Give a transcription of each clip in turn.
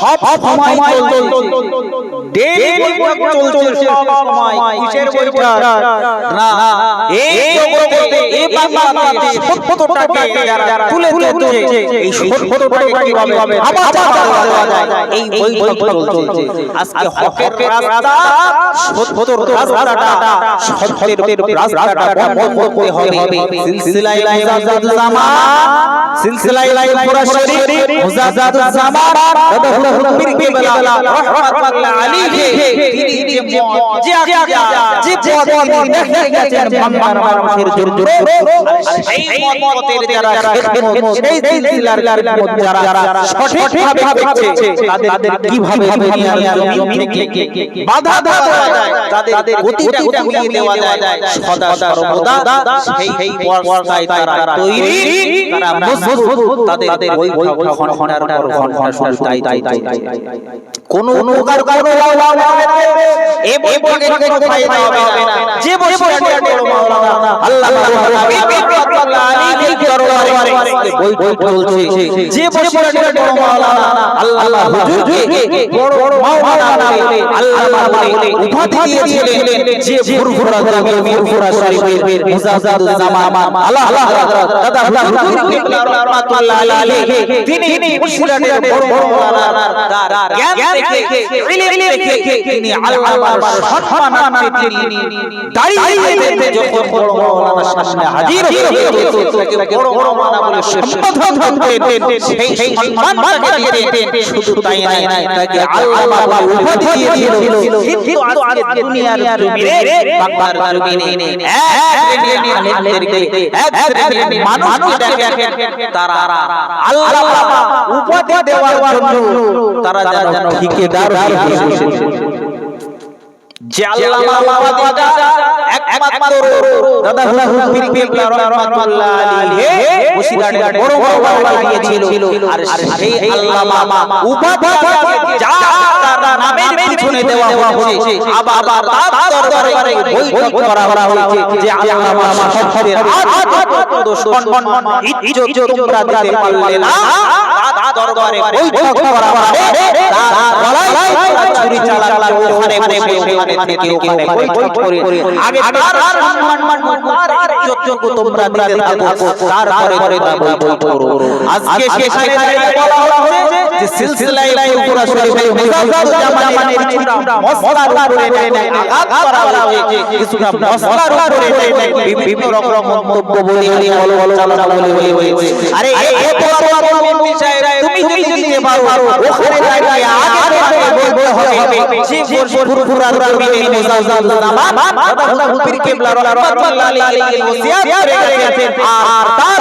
সব সময় চলছে ডেলি বৈঠক চলছে সময়। কিসের বৈঠক না এই জগতে এই বাংলাতে সত্যটাকে যারা তুলে ধরছে এই সত্যটাকে কীভাবে আবার দেওয়া যায়। এই বৈঠক চলছে। আজকে হকের রাস্তা। সত্যর রাস্তাটা। সত্যের রাস্তাটা বন্ধ করতে হবে। সিলসিলায়ে মুজাদ্দাদুল জামান সিলসিলায়ে পুরা শরীফ মুজাদ্দাদুল জামান দাদা হুজুর পীর কেবলা রাহমাতুল্লাহ আলাইহি তিনি যে মজা যে পদ দেখে গেছেন বাংলার মানুষের জন্য সেই মতের যারা সেই সিলসিলার যারা সঠিকভাবে করছে তাদের কীভাবে দুনিয়ার থেকে বাধা দেওয়া যায় তাদের গতিটা ঘুরিয়ে দেওয়া যায় সদা সর্বদা সেই সেই তারা তৈরি তারা মজবুত তাদের ওই ঘণ্টার পর ঘণ্টা শুধু তাই তাই তাই কোন এ বইকে কোনো ফায়দা হবে না। যে বড় মাওলানা আল্লাহ রাব্বুল আলামিন দরবারে বই চলছে। যে বসে বড় মাওলানা আল্লাহ হুজুরকে বড় মাওলানা বলে আল্লাহ বলে উপাধি দিয়েছিলেন। যে ফুরফুরা জামি ফুরফুরা শরীফের মুজাদ্দাদুল জামান আল্লাহ আল্লাহ দাদা হুজুরকে রাহমাতুল্লাহ আলাইহি। তিনি মুশরিকের বড় বড় মাওলানার জ্ঞান রেখে ইলম রেখে তিনি আল্লাহর সম্মান পেতে দাঁড়িয়ে যখন বড় মাওলানার সামনে হাজির হয়ে তাকে বড় বড় মাওলানা বলে সম্বোধন করতেন সেই সম্মানটাকে দিতেন শুধু তাই নাই তাকে আল্লাহ বলে উপাধি দিয়েছিল কিন্তু আজকে দুনিয়ার জমিনে বাংলার জমিনে এক শ্রেণির আলেমদেরকে এক শ্রেণির মানুষকে দেখেন তারা আল্লাহ উপাধি দেওয়ার জন্য তারা যেন ঠিকাদার হয়ে বসেছে যে আল্লাহ উপাধিটা একমাত্র দাদা হুজুর পীর কেবলা রাহমাতুল্লাহ আলাইহি বসিরহাটের বড় বড় বাবা আর সেই আল্লামা উপাধিটা যা তার নামের পিছনে দেওয়া হয়েছে। আবার তার দরবারে বৈঠক করা হয়েছে যে আল্লামা সত্যের আজ প্রদর্শন ইজ্জত তোমরা দিতে পারলে না। দরবারে বৈঠক করা হবে তার গলায় ছুরি চালালে ওখানে বসে ওখানে থেকে ওখানে বৈঠক করে আগে তার সম্মান তার ইজ্জত তোমরা দিতে থাকো তারপরে তা বৈঠক করো আজকে সেখানে বলা হয়েছে যে সিলসিলায়ে পুরা শরীফে মুজাদ্দাদ জামানের কিছুটা মশলার উপরে নেই আঘাত করা হয়েছে। কিছুটা মশলার উপরে নেই বিভিন্ন রকম মন্তব্য বলে বলে বলে বলে বলে আরে বড় বড় বিষয় যদি পারো ওখানে দাঁড়িয়ে আগে বলতে হবে যে ফুরফুরা রবিনে মুজাদ্দাদ জামান দাদা হুজুর কেবলা রাহমাতুল্লাহ আলাইহি ওসিয়াত করে গেছেন আর তার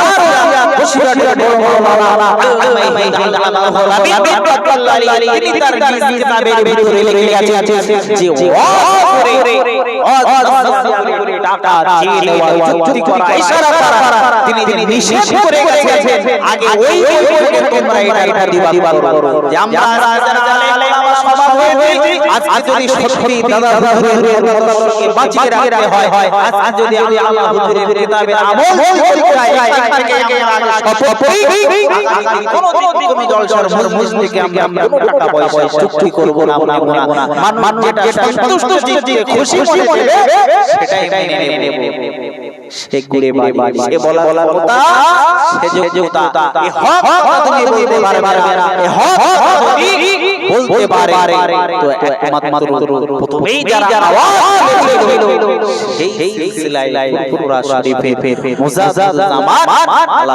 বসিরহাটের বড় বড় মাওলানা আল্লাহ রাবি রাহমাতুল্লাহ আলাইহি তিনি তার নিজ কিতাবের ভিতরে লিখে গেছেন যে ওয়াজ করে ওয়াজ করে টাকা চেয়ে নেওয়া যুক্তি করা ইশারা করা তিনি তিনি নিষেধ করে গেছেন আগে ওই বইকে তোমরা এটা এটা দিবা দিবা করো যে আমরা সভা হয়েছে আজকে যদি সত্যি দাদা হুজুরের মতকে বাঁচিয়ে রাখতে হয় আজকে যদি আমি আল্লাহ হুজুরের কিতাবের আমল আগামী কোনো জলসার মজলিস থেকে আমরা কোনো টাকা পয়সা চুক্তি করব না না মান মান যেটা সন্তুষ্ট চিত্তে খুশি মনে সেটাই মেনে নেব সে ঘুরে বাড়ি সে বলা বলার কথা সে যোগ্যতা এ হক তুমি বলতে পারবে না এ হক তুমি বলতে পারে তো একমাত্র প্রথমেই যারা আওয়াজ হইল সেই সিলসিলায় পুরা শরীফে মুজাদ্দাদ জামান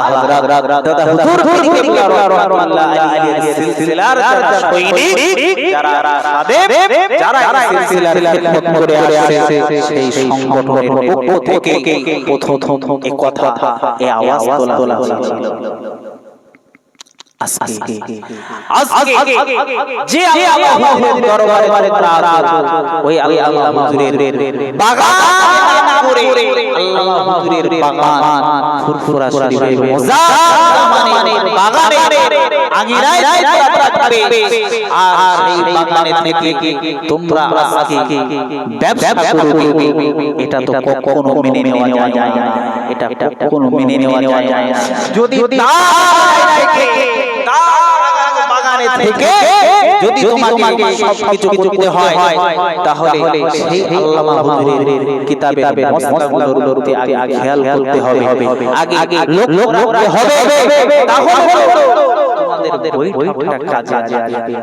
হযরত দাদা হুজুর কিবলা রাহমাতুল্লাহ আলাইহি সিলসিলার যারা সৈনিক যারা সাদেব যারা সিলসিলার খেদমত করে আসছে সেই সংগঠনের পক্ষ থেকে প্রথম এই কথা এই আওয়াজ তোলা হয়েছিল তোমরা থাকবে আর এই বাগানে থেকে তোমরা আজকে ব্যবসা করবে এটা তো কখনো মেনে নেওয়া যায় না এটা কখনো মেনে নেওয়া যায় না যদি বাগানে থেকে যদি তোমাকে সবকিছু করতে হয় তাহলে সেই আল্লামা হুজুরের কিতাবে প্রতি আগে খেয়াল করতে হবে আগে আগে লোক লোক হবে তাহলে তোমাদের বই কাজে আসবে